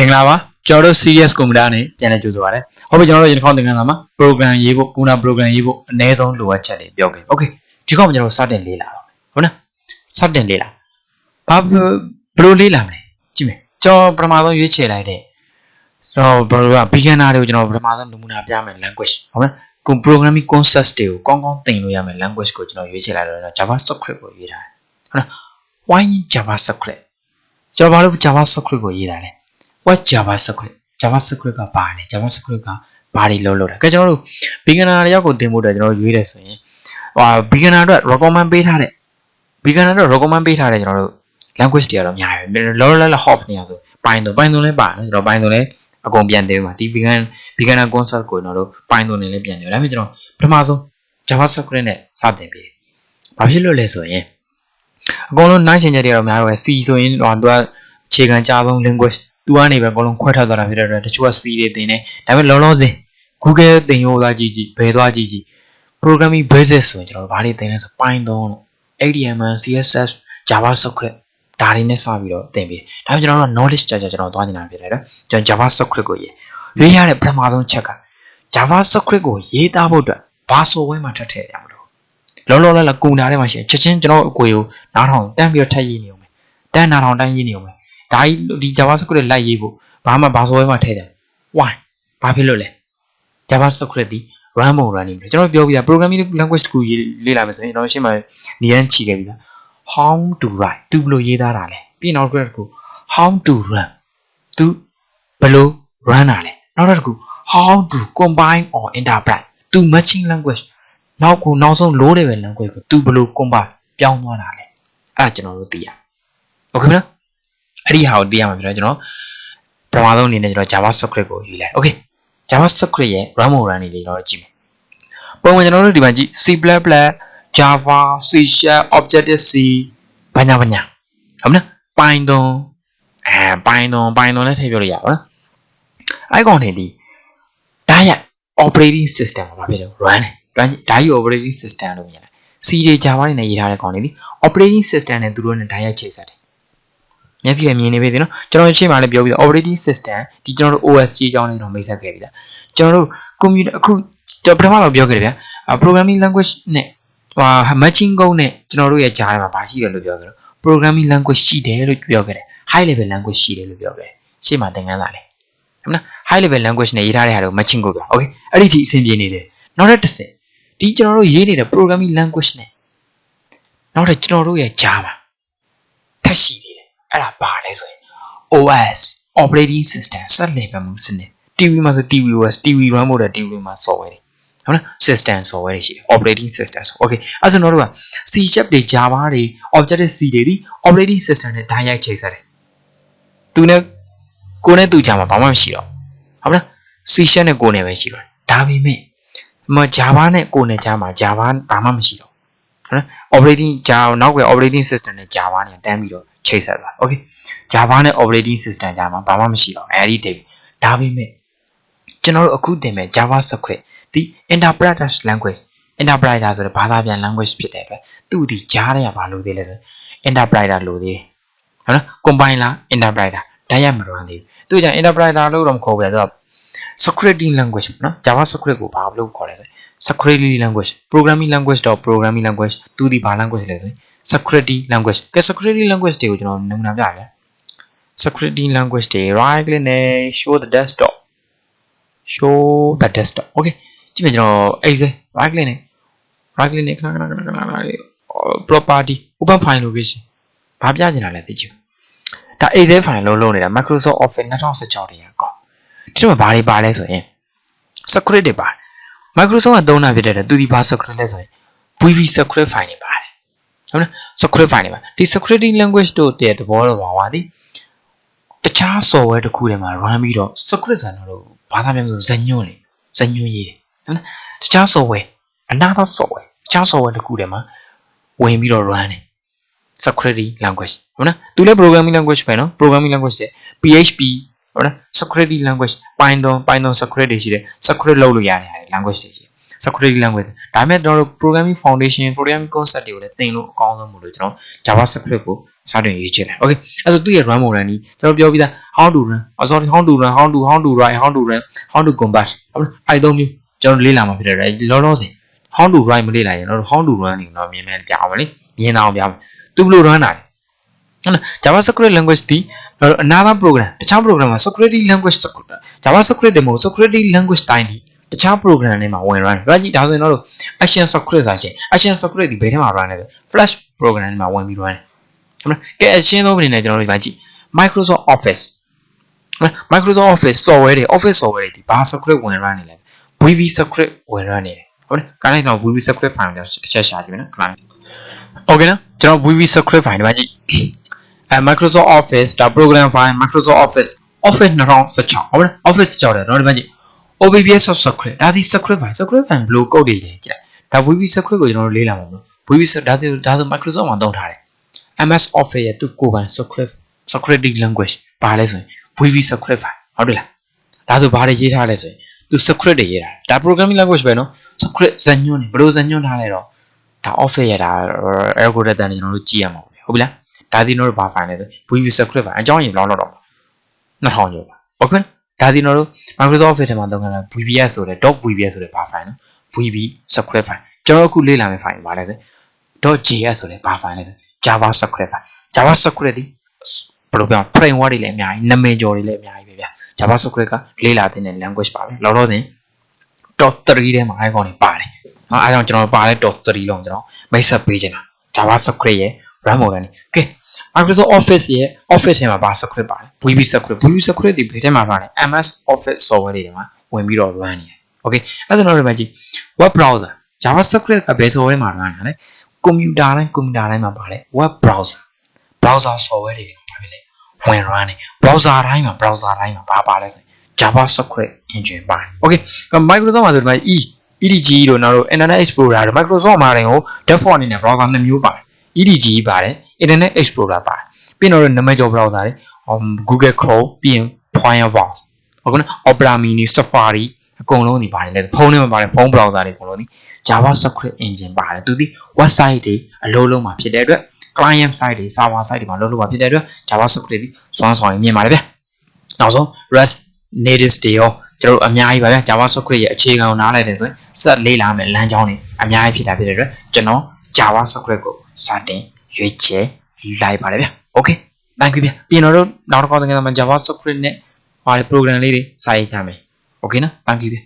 မင်္ဂလာပါကျွန်တော်တို့ serious computer နဲ့ပြန်လည်ကြိုဆိုပါရစေဟုတ်ပြီကျွန်တော်တို့ရင်းခေါင်းသင်ခန်းစာမှာ program ရေးဖို့ computer program ရေးဖို့အနည်းဆုံးလိုအပ်ချက်တွေပြောခဲ့ okay ဒီခေါက်မှာကျွန်တော်တို့စတင်လေ့လာတော့ဟုတ်နော်စတင်လေ့လာဘာဘယ်လိုလေ့လာမလဲကြည့်မယ်ကျွန်တော်ပထမဆုံးရွေးချယ်လိုက်တဲ့ကျွန်တော်ဘယ်လိုက beginner တွေကိုကျွန်တော်ပထမဆုံးနမူနာပြမယ် language ဟုတ်မလား com programming concepts တွေကိုကောင်းကောင်းသင်လို့ရမယ် language ကိုကျွန်တော်ရွေးချယ်လိုက်တော့ JavaScript ကိုရွေးထားတယ်ဟုတ်လား why JavaScript ကျွန်တော်ဘာလို့ JavaScript ကိုရေးတာလဲ what JavaScript JavaScript ကပါလဲ JavaScript ကဘာတွေလုပ်လို့လဲကဲကျွန်တော်တို့ beginner တယောက်ကိုသင်ဖို့အတွက်ကျွန်တော်တို့ရွေးတယ်ဆိုရင်ဟို beginner အတွက် recommend ပေးထားတဲ့ beginner အတွက် recommend ပေးထားတဲ့ကျွန်တော်တို့ language တွေကတော့အများကြီးပဲလောလောလ hop နေရဆို Python Python လည်းပါနော်ကျွန်တော် Python လည်းအကုန်ပြန်တင်ပါဒီ beginner beginner concept ကိုကျွန်တော်တို့ Python နဲ့လည်းပြန်တယ်ဒါပေမဲ့ကျွန်တော်ပထမဆုံး JavaScript နဲ့စတင်ပြီးဘာဖြစ်လို့လဲဆိုရင်အကုန်လုံးနိုင်ချင်ချက်တွေကတော့အများကြီးပဲ C ဆိုရင်ဟိုသူကအခြေခံကြားဆုံး language သူကနေပဲအကုန်လုံးခွဲထွက်သွားတာဖြစ်တဲ့အတွက်တချို့က C တွေသင်တယ်ဒါပေမဲ့လောလောဆယ် Google သင်ရိုးသွားကြည့်ကြည့်ဘယ်သွားကြည့်ကြည့် programming basics ဆိုရင်ကျွန်တော်တို့ဘာတွေသင်လဲဆို Python လို့ HTML CSS JavaScript ဒါတွေနဲ့စပြီးတော့သင်ပြီးဒါပေမဲ့ကျွန်တော်တို့ knowledge ကြာကြာကျွန်တော်သွားနေတာဖြစ်တယ်နော်ကျွန်တော် JavaScript ကိုရေးရွေးရတဲ့ပထမဆုံးချက်က JavaScript ကိုရေးသားဖို့အတွက်ဘာ software မှာထပ်ထည့်ရမလို့လောလောလတ်လတ်ကုံတာထဲမှာရှိရင်ချက်ချင်းကျွန်တော်အကွေကိုနားထောင်တန်းပြီးတော့ထပ်ရေးနေအောင်မယ်တန်းနားထောင်တန်းရေးနေအောင်မယ် ဒါကြီးဒီ JavaScript တွေလိုက်ရေးဖို့ဘာမှဘာ software မှာထည့်တယ် why ဘာဖြစ်လို့လဲ JavaScript ဒီ run ပုံ running ပဲကျွန်တော်ပြောပြတာ programming language တခုရေးလေ့လာမယ်ဆိုရင်ကျွန်တော်ရှင်းမှာနေရန်ချီခဲ့ပြီလား how to write သူဘယ်လိုရေးသားတာလဲပြီးနောက်တစ်ခု how to run သူဘယ်လို run တာလဲနောက်တစ်ခု how to combine or interpret သူ matching language နောက်ကိုနောက်ဆုံး low level language ကိုသူဘယ်လို convert ပြောင်းသွားတာလဲအဲ့ဒါကျွန်တော်တို့သိရโอเคမလား အဲ့ဒီဟာကိုသိရမှာဖြစ်တော့ကျွန်တော်ပထမဆုံးအနေနဲ့ကျွန်တော် JavaScript ကိုယူလိုက် okay JavaScript ရဲ့ run mode run တွေကျွန်တော်ကြည့်မယ်ပုံမှန်ကျွန်တော်တို့ဒီမှာကြည့် C++ Java C Sharp Objective C ဘာညာဘာညာဟုတ်မလား Python အဲ Python Python လည်းထည့်ပြောလို့ရပါနော်အဲ့ကောင်နေဒီဒါရ operating system ဘာဖြစ်လဲ run တယ်ဒါကြီး operating system လို့မြင်တယ် C တွေ Java တွေနဲ့ရေးထားတဲ့ကောင်နေဒီ operating system နဲ့သူတို့နဲ့ direct ချိတ်ဆက်တယ် မျက်ဖြေမြင်နေပြီဒီနော်ကျွန်တော်ရှင်းမှလည်းပြောပြီး operating system ဒီကျွန်တော်တို့ OS ကြီးအကြောင်းလေးတော့မိတ်ဆက်ခဲ့ပြီလားကျွန်တော်တို့ computer အခုကျွန်တော်ပထမတော့ပြောခဲ့တယ်ဗျာ programming language နဲ့ဟို matching code နဲ့ကျွန်တော်တို့ရဲ့ကြားထဲမှာဘာရှိတယ်လို့ပြောခဲ့တော့ programming language ရှိတယ်လို့ပြောခဲ့တယ် high level language ရှိတယ်လို့ပြောခဲ့တယ်ရှေ့မှာသင်ခန်းစာလေဟုတ်လား high level language နဲ့ရေးထားတဲ့ဟာတွေကို matching code ပြ okay အဲ့ဒီထိအဆင်ပြေနေတယ်နောက်တစ်တစ်ဆင့်ဒီကျွန်တော်တို့ရေးနေတဲ့ programming language နဲ့နောက်တစ်ကျွန်တော်တို့ရဲ့ကြားမှာထပ်ရှိသေးတယ် အဲ့ဒါဘာလဲဆိုရင် OS operating system ဆက်လက်ပဲမှုစနစ် TV မှာဆို TVOS TV run ဖို့တဲ့ TV မှာ software တွေဟုတ်လား system software တွေရှိတယ် operating system ဆို okay အဲ့ဆိုတော့တို့က C sharp တွေ Java တွေ Objective C တွေဒီ operating system နဲ့ direct ချိတ်ဆက်တယ်သူနဲ့ကိုနဲ့သူကြားမှာဘာမှမရှိတော့ဟုတ်လား C sharp နဲ့ကိုနဲ့ပဲရှိတော့ဒါပေမဲ့မ Java နဲ့ကိုနဲ့ကြားမှာ Java ဘာမှမရှိတော့ဟုတ်လား operating Java နောက်က operating system နဲ့ Java နဲ့တန်းပြီးတော့ ချိတ်ဆက်သွား okay Java နဲ့ operating system ကြားမှာဘာမှမရှိတော့အဲဒီ date ဒါပေမဲ့ကျွန်တော်တို့အခုသင်မဲ့ JavaScript ဒီ interpreter language interpreter ဆိုတဲ့ဘာသာပြန် language ဖြစ်တဲ့အတွက်သူ့ဒီကြားထဲကဘာလို့သေးလဲဆိုရင် interpreter လို့သေးတယ်ဟုတ်နော် combine လား interpreter ဓာတ်ရမတော်သေးဘူးသူကြောင့် interpreter လို့တော့မခေါ်ဘူးလေဆိုတော့ scripting language ပေါ့နော် JavaScript ကိုဘာလို့ခေါ်လဲဆိုရင် scripting language programming language တော့ programming language သူဒီဘာ language လဲဆိုရင် scripting language ကဲ scripting language တွေကိုကျွန်တော်နမူနာပြရအောင် scripting language တွေ right click နဲ့ show the desktop show the desktop okay ကြည့်မယ်ကျွန်တော် excel right click နဲ့ right click နဲ့ခဏခဏခဏခဏခဏလေး property open file location ဘာပြချင်တာလဲသိချင်ဒါ excel file လုံးလုံးနေတာ Microsoft Office 2016တွေကကောဒီမှာဘာတွေပါလဲဆိုရင် script တွေပါ Microsoft ကသုံးတာဖြစ်တဲ့သူဒီဘာ script လဲဆိုရင် VB script file တွေပါတယ် ါ ဟုတ်လား script file တွေပါဒီ scripting language တို့တည်းသဘောတော့ပါပါသည်တခြား software တစ်ခုထဲမှာ run ပြီးတော့ script ဆိုတော့ဘာသာပြန်လို့ဇညွန့်လေဇညွန့်ရေးတယ်ဟုတ်လားတခြား software another software တခြား software တစ်ခုထဲမှာဝင်ပြီးတော့ run တယ် scripting language ဟုတ်လားသူလည်း programming language ပဲနော် programming language တဲ့ PHP ဟုတ်လား scripting language Python Python script တွေရှိတယ် script လုပ်လို့ရတယ် language တွေရှိတယ် security language ဒါပေမဲ့ကျွန်တော်တို့ programming foundation programming concept တွေကိုလည်းသင်လို့အကောင်းဆုံးမို့လို့ကျွန်တော် JavaScript ကိုစတင်ရေးချင်တယ် okay အဲ့ဆိုသူ့ရဲ့ run ပုံစံนี้ကျွန်တော်ပြောပြီးသား how to run oh sorry how to run how to how to write how to run how to convert ဟုတ်လားအဲ့သုံးမျိုးကျွန်တော်လေ့လာမှာဖြစ်တယ်လောလောဆယ် how to write မလေ့လာရင်တော့ how to run နေတော့မြင်မြန်ပြအောင်လေမြင်အောင်ပြအောင်သူဘယ်လို run တာလဲဟုတ်လား JavaScript language ဒီ another program တခြား program မှာ security language JavaScript တွေမဟုတ် security language တိုင်းဒီ တခြား program တွေမှာဝင် run ရကြည့်ဒါဆိုရင်တော့ action script ဆိုရှင် action script ဒီဘယ်ထဲမှာ run လဲ flash program တွေမှာဝင်ပြီး run တယ်ဟုတ်လားကဲအရှင်းဆုံးအနေနဲ့ကျွန်တော်တို့ဒီမှာကြည့် Microsoft Office ဟုတ်လား Microsoft Office software တွေ Office software တွေဒီဘာ script ဝင် run နေလဲ VB script ဝင် run နေတယ်ဟုတ်လားခါလိုက်တော့ VB script file တွေတစ်ချက်ရှာကြည့်မယ်နော်ခဏ Okay နော်ကျွန်တော် VB script file ဒီမှာကြည့်အဲ Microsoft Office ဒါ program file Microsoft Office Office 2016ဟုတ်လား Office ကြောက်တယ်နော်ဒီမှာကြည့် OBBS of script ဒါဒီ script file script file ဘယ်လို code တွေလဲကြည့်ဒါ VB script ကိုကျွန်တော်တို့လေ့လာမှာမလို့ VB ဒါဆိုဒါဆို Microsoft မှာသုံးထားတယ် MS Office ရဲ့သူ့ကိုယ်ပိုင် script security language ပါလဲဆိုရင် VB script file ဟုတ်တယ်လားဒါဆိုဘာတွေရေးထားလဲဆိုရင်သူ script တွေရေးတာဒါ programming language ပဲနော် script ဇာညွှန်းနေဘယ်လိုဇာညွှန်းထားလဲတော့ဒါ office ရဲ့ဒါ algorithm တွေကျွန်တော်တို့ကြည့်ရမှာပဲဟုတ်ပြီလားဒါဒီကျွန်တော်တို့ဘာ file လဲဆို VB script file အကြောင်းရင်ဘယ်လောက်လောက်တော့2000ကျော်ပါ okay ဒါဒီကျွန်တော်တို့ Microsoft Office ထဲမှာသုံးရတာ VBS ဆိုတဲ့ .vbs ဆိုတဲ့ bar file နော် VB script file ကျွန်တော်အခုလေ့လာမယ့် file ပါလဲဆို .js ဆိုတဲ့ bar file လဲဆို Java script file Java script ဒီဘယ်လိုပြော framework တွေလည်းအများကြီးနာမည်ကျော်တွေလည်းအများကြီးပဲဗျာ Java script ကလေ့လာတဲ့ language ပါပဲလောလောဆယ် top 3ထဲမှာ icon တွေပါတယ်နော်အဲဒါကြောင့်ကျွန်တော်ပါတဲ့ top 3လောက်ကျွန်တော်မိတ်ဆက်ပေးချင်တာ Java script ရဲ့ RAM organ ကဲ Microsoft Office ရဲ့ Office ထဲမှာဘာ script ပါလဲ VB script VB script ဒီဘယ်ထဲမှာပါလဲ MS Office software တွေမှာဝင်ပြီးတော့ run နေတယ် okay အဲ့ဒါတော့ဒီမှာကြည့် web browser Java script ကဘယ် software မှာ run တာလဲကွန်ပျူတာတိုင်းကွန်ပျူတာတိုင်းမှာပါလဲ web browser browser software တွေပါပဲလေဝင် run နေ browser တိုင်းမှာ browser တိုင်းမှာဘာပါလဲဆိုရင် JavaScript engine ပါတယ် okay Microsoft မှာဆိုဒီမှာ E EDG တို့နောက်တော့ Internet Explorer တို့ Microsoft မှာတင်ကို default အနေနဲ့ browser နှစ်မျိုးပါတယ် EDG ပါတယ် Internet Explorer ပါတယ်ပြီးတော့နာမည်ကျော် browser တွေ Google Chrome ပြီးရင် Firefox ဟုတ်ကဲ့ Opera Mini Safari အကုန်လုံးဒီပါတယ်လေဖုန်းထဲမှာပါတယ်ဖုန်း browser တွေအကုန်လုံးဒီ JavaScript engine ပါတယ်သူဒီ website တွေအလုံးလုံးမှာဖြစ်တဲ့အတွက် client site တွေ server site တွေမှာလုံးလုံးမှာဖြစ်တဲ့အတွက် JavaScript တွေစွမ်းဆောင်ရမြင်ပါတယ်ဗျနောက်ဆုံး REST native တွေရောကျွန်တော်တို့အများကြီးပါဗျ JavaScript ရဲ့အခြေခံကိုနားလည်တယ်ဆိုရင်စက်လေးလာမယ်လမ်းကြောင်းတွေအများကြီးဖြစ်တာဖြစ်တဲ့အတွက်ကျွန်တော် JavaScript ကိုစတင် ရွေးချယ်လိုက်ပါတယ်ဗျ Okay thank you ဗျပြင်တော့နောက်တစ်ခေါက်တကယ်မှ JavaScript နဲ့ပါတဲ့ program လေးတွေစာရေးကြမယ် Okay နော် thank you ဗျ